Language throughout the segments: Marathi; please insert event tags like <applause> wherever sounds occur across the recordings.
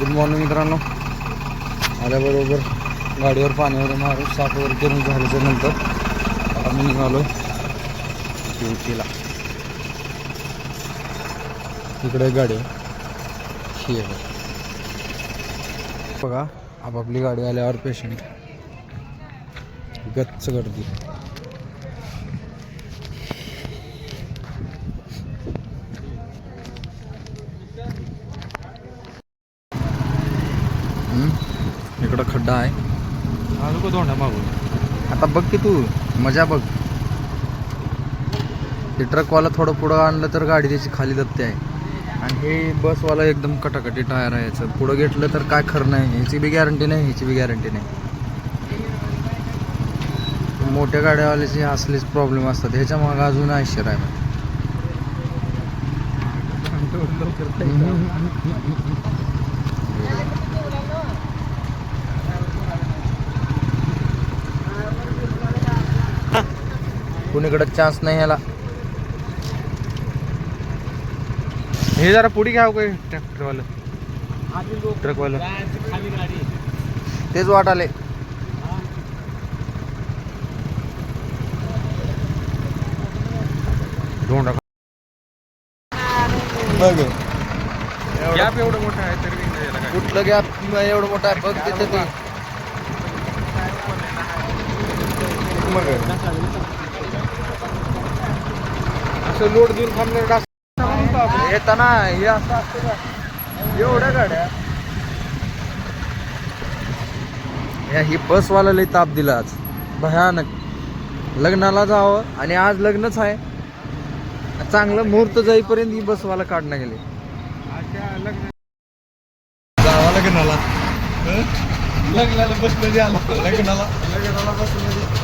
गुड मॉर्निंग मित्रांनो. आल्याबरोबर गाडीवर पाण्यावर मारून साफ वगैरे करून झाल्याच्यानंतर आम्ही निघालो ड्युटीला. इकडे एक गाडी ही आहे. बघा. बघा आपापली गाडी आल्यावर पेशंट गच्च गर्दी. खड्डा आहे. आलो का तोंडा मागून आता बघ की तू मजा बघ. ते ट्रकवाला थोडं पुढं आणलं तर गाडी त्याची खाली दबते आहे. आणि हे बसवाला एकदम कटाकटी टायर आहे याचं. पुढं घेतलं तर काय खरं नाही. ह्याची बी गॅरंटी नाही ह्याची बी गॅरंटी नाही. मोठ्या गाड्यावाल्याचे असलेच प्रॉब्लेम असतात. ह्याच्या मागं अजून आश्चर्य आहे <laughs> कुणीकडे चान्स नाही ह्याला. हे जरा पुढे घ्यावं काय ट्रॅक्टरवालं. ट्रकवालं. तेच वाटाले. धोंडा बघ. गॅप एवढं मोठं आहे तरी याला. कुठलं गॅप एवढं मोठं आहे बघ तिथं ते. मग. असं लोड देऊन डास येताना हे असं असतं का? एवढ्या गाड्या. या ही बसवाला लई ताप दिला आज. भयानक. लग्नाला जावं आणि आज लग्नच आहे. चांगलं मुहूर्त जाईपर्यंत ही बसवाला काढणं गेले. जावा लग्नाला. लग्नाला बसमध्ये आला. लग्नाला. लग्नाला बसमध्ये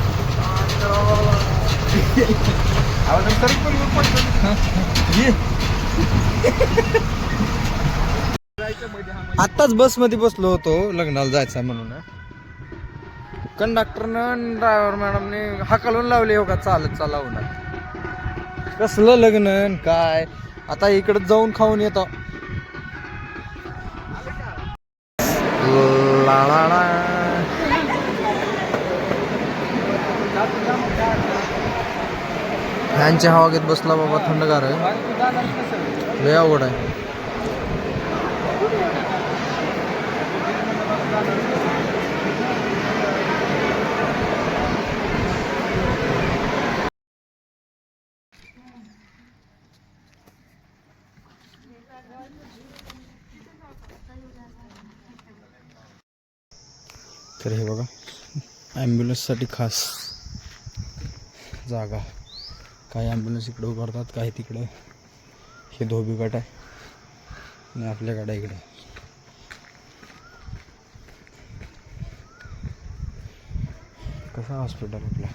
आत्ताच बसमध्ये बसलो होतो लग्नाला जायचं म्हणून. कंडक्टरनं ड्रायव्हर मॅडमने हाकलून लावले हो का चालत चालावून कसलं लग्न न काय? आता इकडे जाऊन खाऊन येतो. ला ला ला. फॅनची हवा घेत बसला बाबा थंडगार आहे. लय अवघड आहे. तर हे बघा ॲम्ब्युलन्ससाठी खास जागा. काही ॲम्ब्युलन्स इकडं उभारतात काही तिकडे. हे धोबी गट आहे. आणि आपल्या गाड्या इकडे. कसं हॉस्पिटल आपलं?